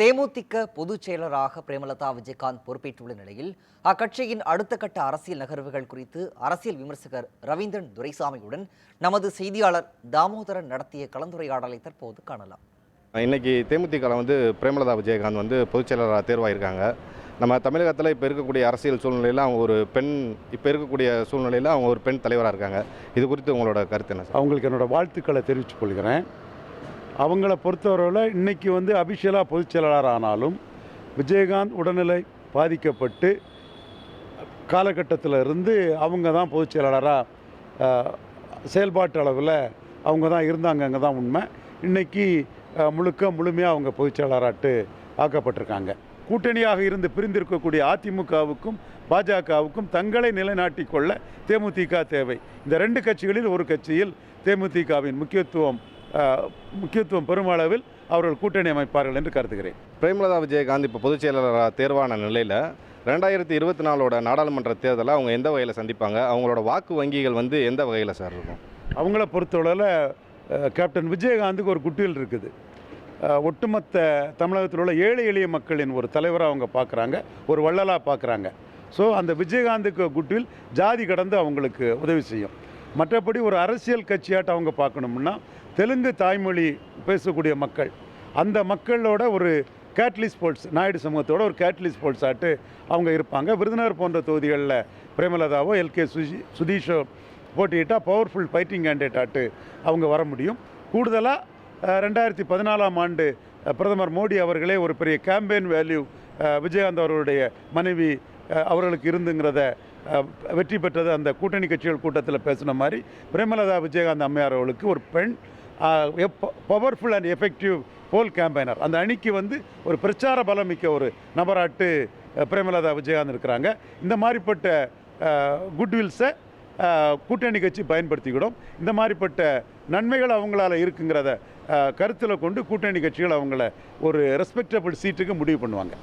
தேமுதிக பொதுச் செயலராக பிரேமலதா விஜயகாந்த் பொறுப்பேற்றுள்ள நிலையில் அக்கட்சியின் அடுத்த கட்ட அரசியல் நகர்வுகள் குறித்து அரசியல் விமர்சகர் ரவீந்திரன் துரைசாமியுடன் நமது செய்தியாளர் தாமோதரன் நடத்திய கலந்துரையாடலை தற்போது காணலாம். இன்னைக்கு தேமுதிக வந்து பிரேமலதா விஜயகாந்த் வந்து பொதுச் செயலராக தேர்வாயிருக்காங்க. நம்ம தமிழகத்தில் இப்போ இருக்கக்கூடிய அரசியல் சூழ்நிலையில் அவங்க ஒரு பெண் இப்போ இருக்கக்கூடிய சூழ்நிலையில் அவங்க ஒரு பெண் தலைவராக இருக்காங்க. இது குறித்து உங்களோட கருத்து என்ன சார்? அவங்களுக்கு என்னோட வாழ்த்துக்களை தெரிவித்துக் கொள்கிறேன். அவங்கள பொறுத்தவரையில் இன்னைக்கு வந்து அபிஷியலாக பொதுச் செயலாளர் ஆனாலும் விஜயகாந்த் உடல்நிலை பாதிக்கப்பட்டு காலகட்டத்தில் இருந்து அவங்க தான் பொதுச் செயலாளராக செயல்பாட்டு அளவில் அவங்க தான் இருந்தாங்க அங்கே தான் உண்மை. இன்னைக்கு முழுக்க முழுமையாக அவங்க பொதுச் செயலாளராட்டு ஆக்கப்பட்டிருக்காங்க. கூட்டணியாக இருந்து பிரிந்திருக்கக்கூடிய அதிமுகவுக்கும் பாஜகவுக்கும் தங்களை நிலைநாட்டிக்கொள்ள தேமுதிக தேவை. இந்த ரெண்டு கட்சிகளில் ஒரு கட்சியில் தேமுதிகவின் முக்கியத்துவம் முக்கியத்துவம் பெருமளவில் அவர்கள் கூட்டணி அமைப்பார்கள் என்று கருதுகிறேன். பிரேமலதா விஜயகாந்த் இப்போ பொதுச் செயலராக தேர்வான நிலையில் ரெண்டாயிரத்தி இருபத்தி நாலோட நாடாளுமன்ற தேர்தலை அவங்க எந்த வகையில் சந்திப்பாங்க? அவங்களோட வாக்கு வங்கிகள் வந்து எந்த வகையில் சார் இருக்கும்? அவங்கள பொறுத்தளவில் கேப்டன் விஜயகாந்துக்கு ஒரு குட்டியில் இருக்குது. ஒட்டுமொத்த தமிழகத்தில் உள்ள ஏழை எளிய மக்களின் ஒரு தலைவராக அவங்க பார்க்குறாங்க ஒரு வள்ளலாக பார்க்குறாங்க ஸோ அந்த விஜயகாந்துக்கு குட்டில் ஜாதி கடந்து அவங்களுக்கு உதவி செய்யும். மற்றபடி ஒரு அரசியல் கட்சியாட்ட அவங்க பார்க்கணும்னா தெலுங்கு தாய்மொழி பேசக்கூடிய மக்கள் அந்த மக்களோட ஒரு கேட்லிஸ் ஸ்போர்ட்ஸ் நாயுடு சமூகத்தோட ஒரு கேட்லிஸ் போல்ஸ் ஆட்டு அவங்க இருப்பாங்க. விருதுநகர் போன்ற தொகுதிகளில் பிரேமலதாவோ எல்கே சுஜி சுதீஷோ போட்டியிட்டால் பவர்ஃபுல் ஃபைட்டிங் கேண்டிடேட் ஆட்டு அவங்க வர முடியும். கூடுதலாக ரெண்டாயிரத்தி பதினாலாம் ஆண்டு பிரதமர் மோடி அவர்களே ஒரு பெரிய கேம்பெயின் வேல்யூ விஜயகாந்த் அவர்களுடைய மனைவி அவர்களுக்கு இருந்துங்கிறத வெற்றி பெற்றது அந்த கூட்டணி கட்சிகள் கூட்டத்தில் பேசின மாதிரி பிரேமலதா விஜயகாந்த் அம்மையார் அவர்களுக்கு ஒரு பெண் powerful and effective poll campaigner அந்த அணிக்கு வந்து ஒரு பிரச்சார பலம் மிக்க ஒரு நபராட்டு பிரேமலதா விஜயகாந்த் இருக்கிறாங்க. இந்த மாதிரிப்பட்ட குட்வில்ஸை கூட்டணி கட்சி பயன்படுத்திக்கிடும். இந்த மாதிரிப்பட்ட நன்மைகள் அவங்களால இருக்குங்கிறத கருத்தில் கொண்டு கூட்டணி கட்சிகள் அவங்கள ஒரு ரெஸ்பெக்டபிள் சீட்டுக்கு முடிவு பண்ணுவாங்க.